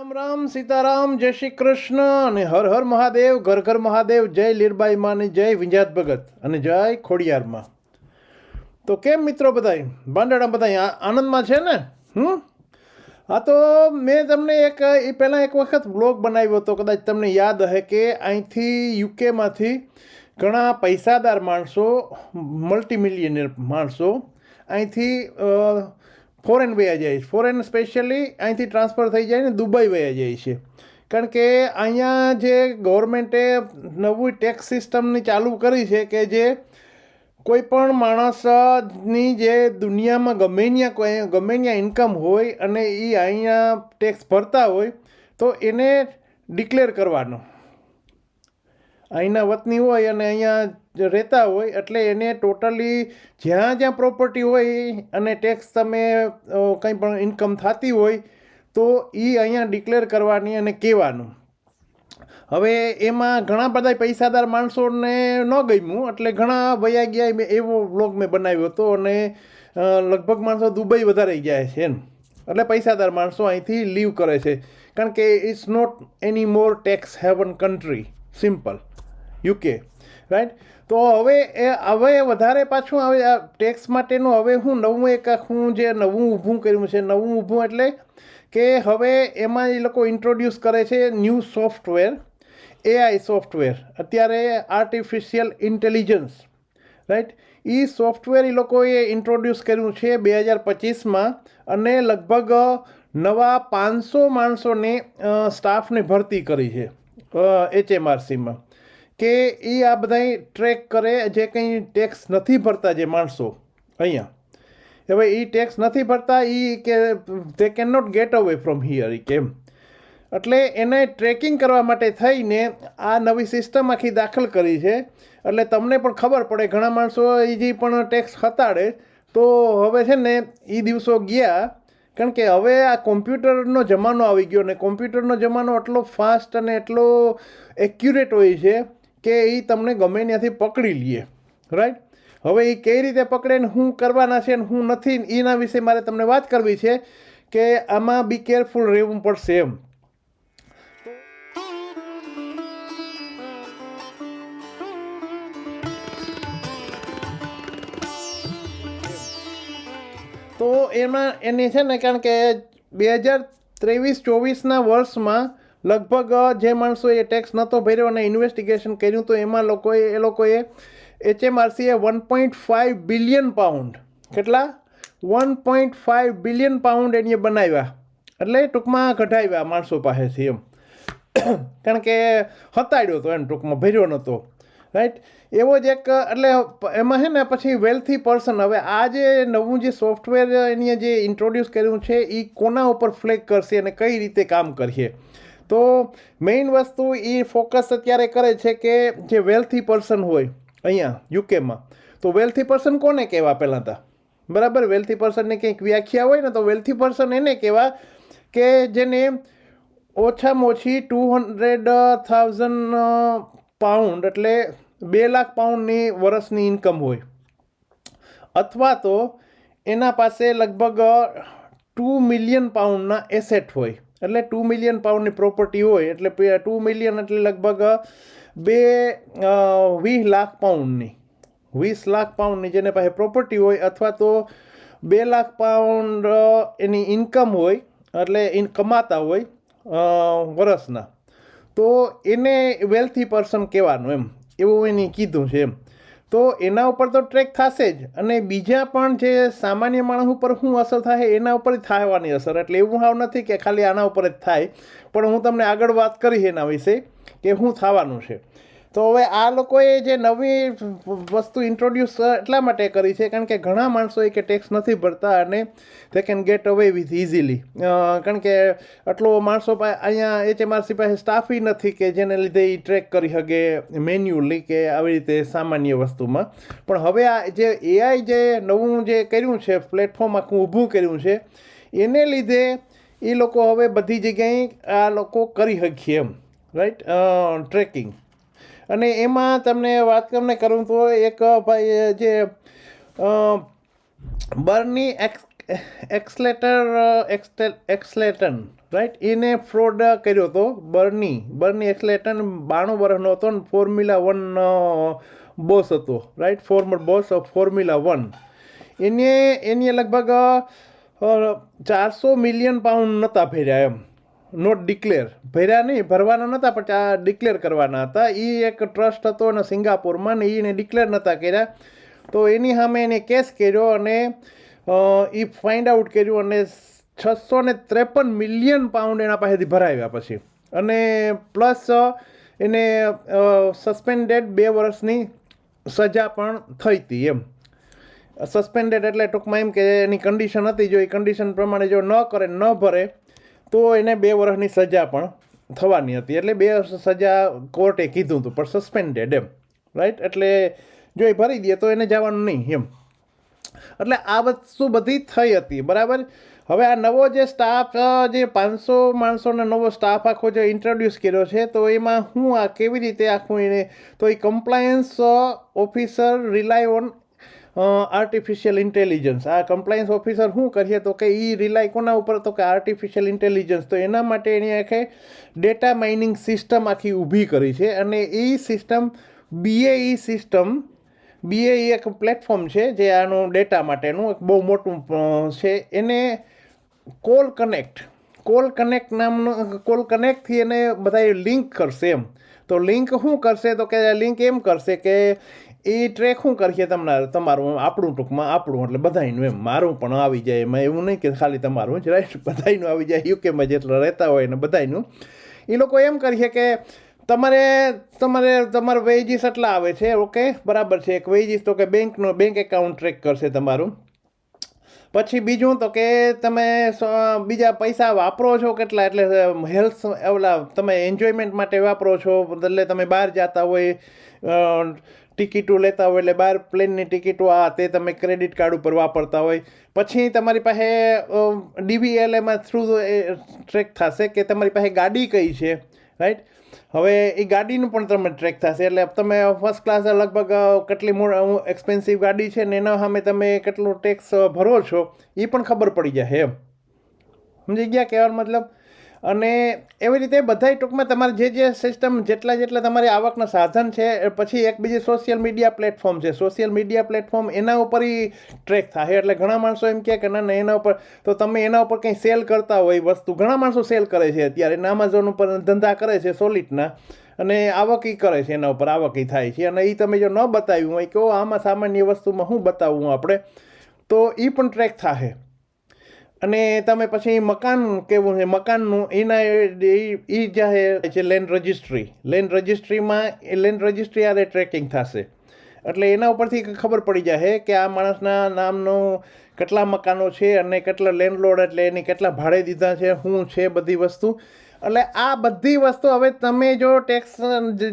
રામ રામ, સીતારામ, જય શ્રી કૃષ્ણ અને હર હર મહાદેવ, ઘર ઘર મહાદેવ, જય લીરબાઈ માની જય વિંજાત ભગત અને જય ખોડિયારમાં તો કેમ મિત્રો બધાય? બાંડાડા બધાય આનંદમાં છે ને? હમ? હા તો મેં તમને એક, એ પહેલાં એક વખત બ્લોગ બનાવ્યો હતો, કદાચ તમને યાદ હશે કે અહીંથી યુકેમાંથી ઘણા પૈસાદાર માણસો મલ્ટી મિલિયનર માણસો અહીંથી ફોરેન વયા છે ફોરેન સ્પેશિયલી અહીંથી ટ્રાન્સફર થઈ જાય ને દુબઈ વયા જાય છે કારણ કે અહીંયા જે ગવર્મેન્ટે નવું ટેક્સ સિસ્ટમની ચાલુ કરી છે કે જે કોઈ પણ માણસની જે દુનિયામાં ગમે ત્યાં કોઈ, ગમે ત્યાં ઇન્કમ હોય અને એ અહીંયા ટેક્સ ભરતા હોય, તો એને ડિક્લેર કરવાનો. અહીંના વતની હોય અને અહીંયા રહેતા હોય એટલે એને ટોટલી જ્યાં જ્યાં પ્રોપર્ટી હોય અને ટેક્સ તમે કંઈ પણ ઇન્કમ થતી હોય તો એ અહીંયા ડિક્લેર કરવાની અને કહેવાનું. હવે એમાં ઘણા બધા પૈસાદાર માણસોને ન ગમ્યું એટલે ઘણા વયા ગયા મેં એવો વ્લોગ મેં બનાવ્યો હતો અને લગભગ માણસો દુબઈ વધારે ગયા છે એમ. એટલે પૈસાદાર માણસો અહીંથી લીવ કરે છે. કારણ કે it's not any more tax haven country simple UK right તો હવે એ, હવે વધારે પાછું હવે આ ટેક્સ માટેનું હવે હું નવું એક આખું જે નવું ઊભું કર્યું છે, નવું ઊભું એટલે કે હવે એમાં એ લોકો ઇન્ટ્રોડ્યુસ કરે છે ન્યૂ સોફ્ટવેર એઆઈ સોફ્ટવેર અત્યારે આર્ટિફિશિયલ ઇન્ટેલિજન્સ રાઈટ એ સોફ્ટવેર એ લોકોએ ઇન્ટ્રોડ્યુસ કર્યું છે બે હજાર પચીસમાં અને લગભગ નવા પાંચસો માણસોને સ્ટાફની ભરતી કરી છે એચએમઆરસીમાં કે એ આ બધાય ટ્રેક કરે, જે કંઈ ટેક્સ નથી ભરતા જે માણસો, અહીંયા. હવે એ ટેક્સ નથી ભરતા એ કે they can not get away from here એ કેમ એટલે એને ટ્રેકિંગ કરવા માટે થઈને આ નવી સિસ્ટમ આખી દાખલ કરી છે. એટલે તમને પણ ખબર પડે, ઘણા માણસો એ જે પણ ટેક્સ ખતાડે તો હવે છે ને એ દિવસો ગયા. કારણ કે હવે આ કોમ્પ્યુટરનો જમાનો આવી ગયો ને કોમ્પ્યુટરનો જમાનો એટલો ફાસ્ટ અને એટલો એક્યુરેટ હોય છે. કે એ તમને ગમે ત્યાંથી પકડી લઈએ રાઈટ હવે એ કઈ રીતે પકડે ને શું કરવાના છે ને હું નથી એના વિશે મારે તમને વાત કરવી છે કે આમાં બી કેરફુલ રહેવું પડશે એમ. તો એમાં એની છે ને કારણ કે બે હજાર ત્રેવીસ ચોવીસના વર્ષમાં લગભગ જે માણસોએ ટેક્સ નહોતો ભર્યો અને ઇન્વેસ્ટિગેશન કર્યું તો એમાં લોકોએ, એ લોકોએ એચએમઆરસીએ one point five billion pound કેટલા? One point five billion pound એની બનાવ્યા. એટલે ટૂંકમાં કઢાવ્યા માણસો પાસેથી એમ. કારણ કે હતાડ્યો હતો એમ ટૂંકમાં, ભર્યો નહોતો રાઈટ એવો જ એક એટલે એમાં છે ને પછી વેલ્થી પર્સન હવે આ જે નવું જે સોફ્ટવેર એની જે ઇન્ટ્રોડ્યુસ કર્યું છે એ કોના ઉપર ફ્લેગ કરશે અને કઈ રીતે કામ કરશે? તો મેઇન વસ્તુ એ ફોકસ અત્યારે કરે છે કે જે વેલ્થી પર્સન હોય અહીંયા યુકેમાં તો વેલ્થી પર્સન કોને કહેવા પહેલાં તા? બરાબર? વેલ્થી પર્સનને કંઈક વ્યાખ્યા હોય ને તો વેલ્થી પર્સન એને કહેવા કે જેને ઓછામાં ઓછી ટુ હંડ્રેડ થાઉઝન્ડ પાઉન્ડ એટલે બે લાખ પાઉન્ડની વર્ષની ઇન્કમ હોય. અથવા તો એના પાસે લગભગ ટુ મિલિયન પાઉન્ડના એસેટ હોય. એટલે ટુ મિલિયન પાઉન્ડની પ્રોપર્ટી હોય, એટલે ટુ મિલિયન એટલે લગભગ બે વીસ લાખ પાઉન્ડની વીસ લાખ પાઉન્ડની જેને પાસે પ્રોપર્ટી હોય અથવા તો બે લાખ પાઉન્ડ એની ઇન્કમ હોય, એટલે ઇન, કમાતા હોય વર્ષના તો એને વેલ્થી પર્સન કહેવાનું એમ. એવું એને કીધું છે એમ. તો એના ઉપર તો ટ્રેક થશે જ. અને બીજા પણ જે સામાન્ય માણસ ઉપર શું અસર થાય, એના ઉપર જ થવાની અસર. એટલે એવું હાવ નથી કે ખાલી આના ઉપર જ થાય. પણ હું તમને આગળ વાત કરીશ એના વિશે કે શું થવાનું છે. તો હવે આ લોકોએ જે નવી વસ્તુ ઇન્ટ્રોડ્યુસ એટલા માટે કરી છે, કારણ કે ઘણા માણસો એ કે ટેક્સ નથી ભરતા અને they can get away with easily કારણ કે આટલો માણસો અહીંયા એચએમઆરસી પાસે સ્ટાફ નથી કે જેને લીધે એ ટ્રેક કરી શકે મેન્યુઅલી કે આવી રીતે સામાન્ય વસ્તુમાં. પણ હવે આ જે એઆઈ જે નવું જે કર્યું છે પ્લેટફોર્મ આખું ઊભું કર્યું છે, એને લીધે એ લોકો હવે બધી જગ્યાએ આ લોકો કરી શકીએ એમ. રાઈટ ટ્રેકિંગ અને એમાં તમને વાત તમને કરું તો એક ભાઈ જે બર્ની એક્સ, એક્સલેટર એક્સલેટન રાઈટ એને ફ્રોડ કર્યો હતો, બર્ની. બર્ની એક્સલેટન બાણું વર્ષનો હતો ને ફોર્મ્યુલા વન બોસ હતો right former boss of Formula One એને એને લગભગ ચારસો મિલિયન પાઉન્ડ નહોતા ફેર્યા એમ. નોટ ડિક્લેર ભર્યા નહીં, ભરવાના નહોતા, પણ આ ડિક્લેર કરવાના હતા. એ એક ટ્રસ્ટ હતો અને સિંગાપોરમાં ને એને ડિક્લેર નહોતા કર્યા. તો એની સામે એને કેસ કર્યો અને એ ફાઇન્ડ આઉટ કર્યું અને છસો ને ત્રેપન મિલિયન પાઉન્ડ એના પાસેથી ભરાવ્યા પછી. અને પ્લસ એને સસ્પેન્ડેડ બે વર્ષની સજા પણ થઈ હતી એમ. સસ્પેન્ડેડ એટલે ટૂંકમાં એમ કે એની કન્ડિશન હતી. જો એ કન્ડિશન પ્રમાણે જો ન કરે, ન ભરે તો એને બે વર્ષની સજા પણ થવાની હતી. એટલે બે સજા કોર્ટે કીધું હતું, પણ સસ્પેન્ડેડ એમ. રાઈટ એટલે જો એ ભરી દે તો એને જવાનું નહીં, એમ. એટલે આ વસ્તુ બધી થઈ હતી, બરાબર? હવે આ નવો જે સ્ટાફ જે પાંચસો માણસોનો નવો સ્ટાફ આખો જે ઇન્ટ્રોડ્યુસ કર્યો છે, તો એમાં હું આ કેવી રીતે આખું એને, તો એ compliance officer rely on artificial intelligence આ કમ્પ્લાયન્સ ઓફિસર શું કરીએ તો કે એ રિલાય કોના ઉપર? તો કે આર્ટિફિશિયલ ઇન્ટેલિજન્સ તો એના માટે એની આખે ડેટા માઇનિંગ સિસ્ટમ આખી ઊભી કરી છે અને એ સિસ્ટમ બીએઈ સિસ્ટમ બીએ એક પ્લેટફોર્મ છે જે આનું ડેટા માટેનું એક બહુ મોટું છે. એને કોલ કનેક્ટ કોલ કનેક્ટ નામનું કોલ કનેક્ટથી એને બધા લિંક કરશે એમ. તો લિંક શું કરશે? તો કે લિંક એમ કરશે કે એ ટ્રેક શું કરીએ તમને? તમારું આપણું ટૂંકમાં આપણું, એટલે બધાનું એમ. મારું પણ આવી જાય એમાં. એવું નહીં કે ખાલી તમારું જ રાઈટ બધાનું આવી જાય. યુકેમાં જેટલા રહેતા હોય ને બધાયનું. એ લોકો એમ કરીએ કે તમારે તમારે, તમારા વેજીસ એટલા આવે છે ઓકે બરાબર છે. એક વેજીસ તો કે બેંકનો બેંક એકાઉન્ટ ટ્રેક કરશે તમારું. પછી બીજું તો કે તમે બીજા પૈસા વાપરો છો કેટલા? એટલે હેલ્થ ઓલા, તમે એન્જોયમેન્ટ માટે વાપરો છો. એટલે તમે બહાર જતા હોય ટિકિટો લેતા હોય એટલે બહાર પ્લેનની ટિકિટો, આ તે તમે ક્રેડિટ કાર્ડ ઉપર વાપરતા હોય. પછી તમારી પાસે ડીવીએલ એમાં થ્રુ ટ્રેક થશે કે તમારી પાસે ગાડી કઈ છે રાઈટ હવે એ ગાડીનું પણ તમે ટ્રેક થશે. એટલે તમે ફર્સ્ટ ક્લાસ લગભગ કેટલી કેટલી એક્સપેન્સિવ ગાડી છે ને એના સામે તમે કેટલો ટેક્સ ભરો છો, એ પણ ખબર પડી જાય એમ. સમજી ગયા કહેવાનો મતલબ? અને એવી રીતે બધાય ટૂંકમાં તમારે જે જે સિસ્ટમ જેટલા જેટલા તમારી આવકના સાધન છે પછી એક બીજી સોશિયલ મીડિયા પ્લેટફોર્મ છે. સોશિયલ મીડિયા પ્લેટફોર્મ એના ઉપર ટ્રેક થાય. એટલે ઘણા માણસો એમ કહે કે ના ના, એના ઉપર તો તમે એના ઉપર કંઈ સેલ કરતા હોય વસ્તુ. ઘણા માણસો સેલ કરે છે અત્યારે. એમેઝોન ઉપર ધંધા કરે છે સોલિટના અને આવક ઈ કરે છે એના ઉપર, આવક ઈ થાય છે. અને એ તમે જો ન બતાવ્યું હોય કે આમાં સામાન્ય વસ્તુમાં શું બતાવવું આપણે, તો એ પણ ટ્રેક થાય અને તમે પછી મકાન કેવું છે? મકાનનું એના એ જાહેર છે લેન્ડ રજિસ્ટ્રી લેન્ડ રજિસ્ટ્રીમાં લેન્ડ રજિસ્ટ્રી આરે ટ્રેકિંગ થશે. એટલે એના ઉપરથી ખબર પડી જાય કે આ માણસના નામનું કેટલા મકાનો છે અને કેટલા લેન્ડલોડ એટલે એની કેટલા ભાડે દીધા છે, શું છે બધી વસ્તુ. એટલે આ બધી વસ્તુ હવે તમે જો ટેક્સ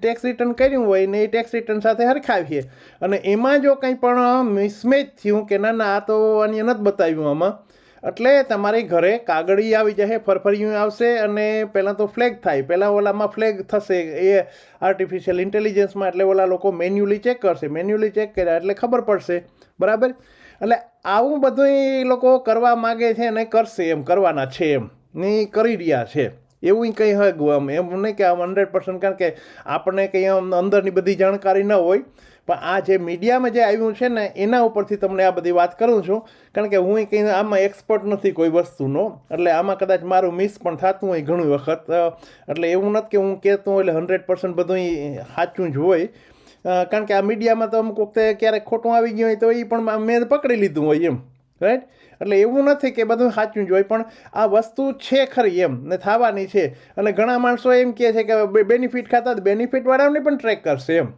ટેક્સ રિટર્ન કર્યું હોય ને એ ટેક્સ રિટર્ન સાથે હરખાવીએ. અને એમાં જો કંઈ પણ મિસમેચ થયું કે ના ના, આ તો આની નથી બતાવ્યું આમાં. એટલે તમારી ઘરે કાગળી આવી જશે, ફરફરિયું આવશે અને પહેલાં તો ફ્લેગ થાય. પહેલાં ઓલામાં ફ્લેગ થશે. એ આર્ટિફિશિયલ ઇન્ટેલિજન્સમાં એટલે ઓલા લોકો મેન્યુઅલી ચેક કરશે. મેન્યુઅલી ચેક કર્યા એટલે ખબર પડશે. બરાબર? એટલે આવું બધું એ લોકો કરવા માગે છે અને કરશે એમ, કરવાના છે એમ. ને કરી રહ્યા છે. એવું કંઈ હોય આમ, એમ નહીં કે આમ હંડ્રેડ પર્સન્ટ કારણ કે આપણને કંઈ અંદરની બધી જાણકારી ન હોય. પણ આ જે મીડિયામાં જે આવ્યું છે ને, એના ઉપરથી તમને આ બધી વાત કરું છું. કારણ કે હું કંઈ આમાં એક્સપર્ટ નથી કોઈ વસ્તુનો. એટલે આમાં કદાચ મારું મિસ પણ થતું હોય ઘણી વખત. એટલે એવું નથી કે હું કહેતો એટલે હંડ્રેડ પર્સન્ટ બધું સાચું જ હોય. કારણ કે આ મીડિયામાં તો અમુક વખતે ક્યારેક ખોટું આવી ગયું હોય તો એ પણ મેં પકડી લીધું હોય એમ. રાઈટ એટલે એવું નથી કે બધું સાચું જ હોય, પણ આ વસ્તુ છે ખરી એમ ને થવાની છે. અને ઘણા માણસો એમ કહે છે કે બેનિફિટ ખાતા બેનિફિટવાળાને પણ ટ્રેક કરશે એમ.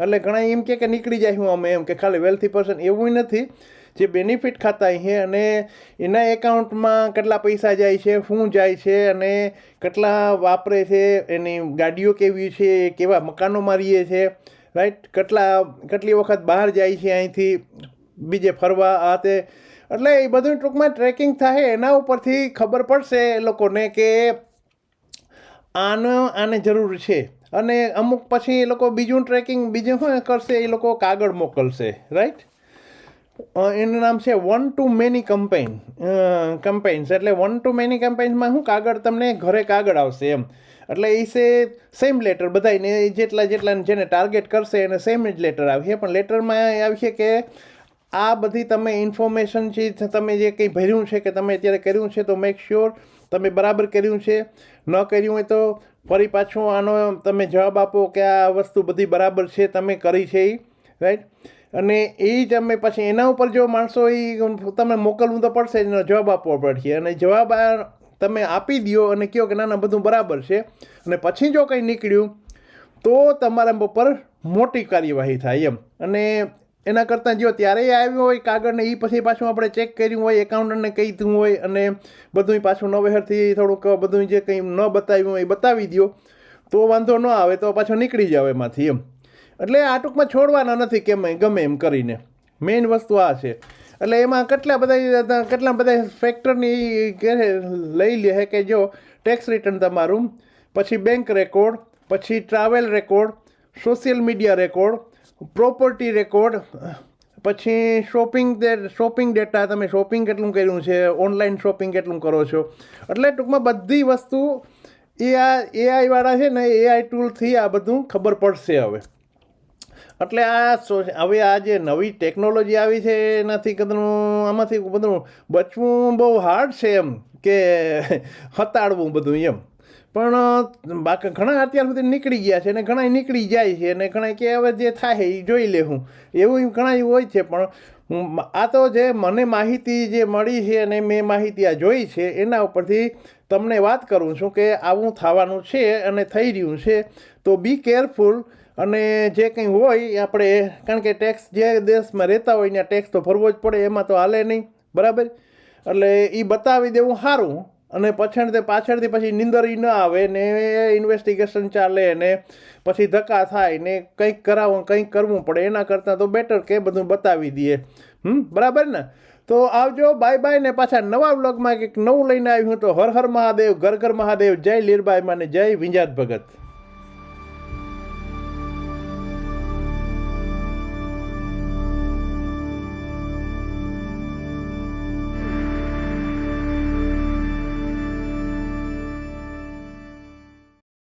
એટલે ઘણા એમ કે નીકળી જાય હું અમે એમ કે ખાલી વેલ્થી પર્સન એવું નથી. જે બેનિફિટ ખાતા છે અને એના એકાઉન્ટમાં કેટલા પૈસા જાય છે, શું જાય છે અને કેટલા વાપરે છે, એની ગાડીઓ કેવી છે, કેવા મકાનો મારીએ છે રાઈટ કેટલા, કેટલી વખત બહાર જાય છે અહીંથી, બીજે ફરવા, આ તે. એટલે એ બધું ટૂંકમાં ટ્રેકિંગ થાય, એના ઉપરથી ખબર પડશે એ લોકોને કે આનો, આને જરૂર છે. અને અમુક પછી એ લોકો બીજું ટ્રેકિંગ બીજું શું કરશે, એ લોકો કાગળ મોકલશે રાઈટ એનું નામ છે one to many campaign campaigns એટલે વન ટુ મેની કમ્પેઇન્સમાં શું કાગળ તમને ઘરે કાગળ આવશે એમ. એટલે એ છે સેમ લેટર બધાને જેટલા જેટલા જેને ટાર્ગેટ કરશે એને સેમ જ લેટર આવશે. પણ લેટરમાં આવશે કે આ બધી તમે ઇન્ફોર્મેશન છે, તમે જે કંઈ ભર્યું છે કે તમે અત્યારે કર્યું છે, તો મેક શ્યોર તમે બરાબર કર્યું છે. ન કર્યું હોય તો ફરી પાછું આનો તમે જવાબ આપો કે આ વસ્તુ બધી બરાબર છે, તમે કરી છે એ રાઈટ અને એ તમે પછી એના ઉપર જો માણસો એ તમને મોકલવું તો પડશે એનો જવાબ આપવો પડશે. અને જવાબ તમે આપી દો અને કહો કે ના ના, બધું બરાબર છે. અને પછી જો કંઈ નીકળ્યું, તો તમારા ઉપર મોટી કાર્યવાહી થાય એમ. અને એના કરતાં જો ત્યારે આવ્યું હોય કાગળને એ પછી પાછું આપણે ચેક કર્યું હોય એકાઉન્ટન્ટને કહી દીધું હોય અને બધું પાછું નવેહરથી થોડુંક બધું જે કંઈ ન બતાવ્યું હોય એ બતાવી દો તો વાંધો ન આવે, તો પાછો નીકળી જાવ એમાંથી એમ. એટલે આ ટૂંકમાં છોડવાના નથી કેમ ગમે એમ કરીને. મેઇન વસ્તુ આ છે. એટલે એમાં કેટલા બધા કેટલા બધા ફેક્ટરની લઈ લે કે જો ટેક્સ રિટર્ન તમારું, પછી બેંક રેકોર્ડ પછી travel record social media record property record, પછી શોપિંગ શોપિંગ ડેટા તમે શોપિંગ કેટલું કર્યું છે, ઓનલાઈન શોપિંગ કેટલું કરો છો? એટલે ટૂંકમાં બધી વસ્તુ એ આ એઆઈવાળા છે ને એઆઈ ટૂલથી આ બધું ખબર પડશે હવે. એટલે આ હવે આ જે નવી ટેકનોલોજી આવી છે, એનાથી કદનું, આમાંથી બધું બચવું બહુ હાર્ડ છે એમ કે હતાડવું બધું એમ. પણ બાકી ઘણા અત્યાર સુધી નીકળી ગયા છે અને ઘણા નીકળી જાય છે અને ઘણા કે હવે જે થાય એ જોઈ લે હું. એવું ઘણા હોય છે, પણ આ તો જે મને માહિતી જે મળી છે અને મેં માહિતી આ જોઈ છે, એના ઉપરથી તમને વાત કરું છું કે આવું થવાનું છે અને થઈ રહ્યું છે. તો બી કેરફુલ અને જે કંઈ હોય આપણે, કારણ કે ટેક્સ જે દેશમાં રહેતા હોય ત્યાં ટેક્સ તો ભરવો જ પડે, એમાં તો હાલે નહીં. બરાબર? એટલે એ બતાવી દેવું સારું. અને પાછળ પાછળથી પછી નિંદર ન આવે ને ઇન્વેસ્ટિગેશન ચાલે ને પછી ધક્કા થાય ને કંઈક કરાવવું, કંઈક કરવું પડે. એના કરતાં તો બેટર કે બધું બતાવી દઈએ. હમ? બરાબર ને? તો આવજો. બાય બાય ને પાછા નવા વ્લોગમાં કંઈક નવું લઈને આવ્યું તો હર હર મહાદેવ, ઘર ઘર મહાદેવ, જય લીરબાઈ માને જય વિંજાત ભગત.